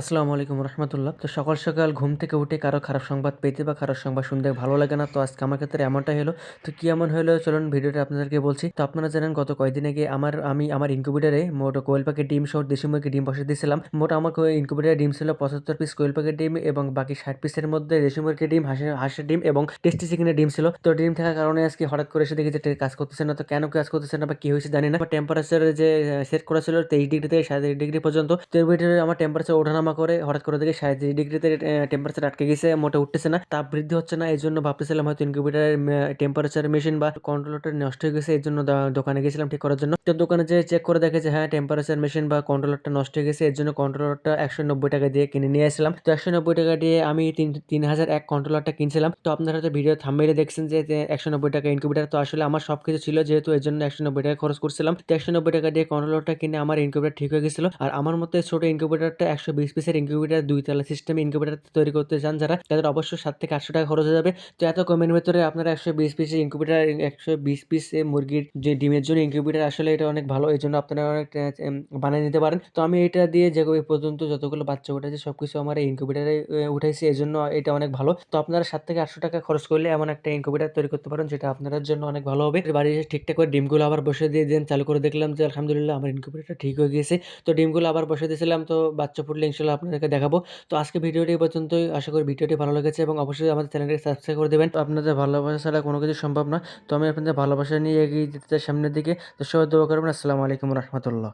আসসালামু আলাইকুম রহমতুল্লাহ। তো সকাল সকাল ঘুম থেকে উঠে কারও খারাপ সংবাদ পেতে বা খারাপ সংবাদ শুনতে ভালো লাগে না, তো আজকে আমার ক্ষেত্রে এমনটাই হলো। তো কি এমন হলো? চলুন ভিডিওটা আপনাদেরকে বলছি। তো আপনারা জানেন, গত কয়েকদিন আগে আমার, আমি আমার ইনকিউবেটারে মোট কোয়েল পাখির ডিম সহ দেশি মুরগি ডিম বসে দিয়েছিলাম। মোট আমার ইনকিউবেটারে ডিম ছিল পঁচাত্তর পিস কোয়েল পাখির ডিম এবং বাকি ষাট পিসের মধ্যে দেশি মুরগির ডিম, হাঁসের হাঁসের ডিম এবং টেস্টি চিকেনের ডিম ছিল। তো ডিম থাকার কারণে আজকে হঠাৎ করে এসে দেখি যে কাজ করতেছে না। তো কেন কাজ করতেছে না বা কি হয়েছে জানি না। টেম্পারেচার যে সেট করা ছিল তেইশ ডিগ্রি থেকে সাড়ে ডিগ্রি পর্যন্ত। তো আমার টেম্পারেচার ওঠানামা করে, হঠাৎ করে থেকে সাঁত্রিশ ডিগ্রিতে টেম্পারেচার আটকে গেছে, মোটে উঠতেছে না। তাপ বৃদ্ধি হচ্ছে না এই জন্য ভাবতেছিলাম হয়তো ইনকিউবেটারের টেম্পারেচার মেশিন বা কন্ট্রোলারটা নষ্ট হয়ে গেছে এই জন্য দোকানে গেছিলাম ঠিক করার জন্য। তো দোকানে যে চেক করে দেখে যে হ্যাঁ টেম্পারেচার মেশিন বা কন্ট্রোলারটা নষ্ট হয়ে গেছে এর জন্য কন্ট্রোলারটা একশো নব্বই টাকা দিয়ে কিনে নিয়ে আসলাম। তো একশো নব্বই টাকা দিয়ে আমি তিন তিন হাজার এক কন্ট্রোলারটা কিনছিলাম। তো আপনারা হয়তো ভিডিও থাম্বেলে দেখছেন যে একশো নব্বই টাকা ইনকিউবেটার তো আসলে আমার সব কিছু ছিল, যেহেতু এর জন্য একশো নব্বই টাকা খরচ করছিলাম। তো একশো নব্বই টাকা দিয়ে কন্ট্রোলারটা কিনে আমার ইনকিউবেটার ঠিক হয়ে গেছিল। আর আমার মতে ছোট ইনকিউবেটারটা একশো বিশ পিসের ইনকিউবেটার দুই তালা সিস্টেম ইনকিউবেটার তৈরি করতে চান যারা, তাদের অবশ্যই সাত থেকে আটশো টাকা খরচ হয়ে যাবে। তো এত কমের ভেতরে আপনারা একশো বিশ পিসের ইনকিউবেটার একশো বিশ পিস মুরগির যে ডিমের জন্য ইনকিউবেটার আসলে এটা অনেক ভালো, এই জন্য আপনারা অনেক বানিয়ে নিতে পারেন। তো আমি এটা দিয়ে যে পর্যন্ত যতগুলো বাচ্চা উঠেছে সব কিছু আমার এই ইনকিউবেটারে উঠাইছি, এই জন্য এটা অনেক ভালো। তো আপনারা সাত থেকে আটশো টাকা খরচ করলে এমন একটা ইনকিউবেটার তৈরি করতে পারেন, যেটা আপনাদের জন্য অনেক ভালো হবে। বাড়ি এসে ঠিকঠাক করে ডিমগুলো আবার বসে দিয়ে দেন, চালু করে দেখলাম যে আলহামদুলিল্লাহ আমার ইনকিউবেটারটা ঠিক হয়ে গিয়েছে। তো ডিমগুলো আবার বসে দিয়েছিলাম, তো বাচ্চা ফুটলে ইনশাল্লাহ আপনাদেরকে দেখাবো। তো আজকে ভিডিওটি পর্যন্তই। আশা করি ভিডিওটি ভালো লেগেছে এবং অবশ্যই আমাদের চ্যানেলটি সাবস্ক্রাইব করে দেবেন। আপনাদের ভালোবাসা ছাড়া কোনো কিছু সম্ভব না তো আমি আপনাদের ভালোবাসা নিয়ে এগিয়ে যেতে সামনের দিকে। তো সবাই দোয়া করবেন। আসসালামু আলাইকুম রহমতুল্লাহ।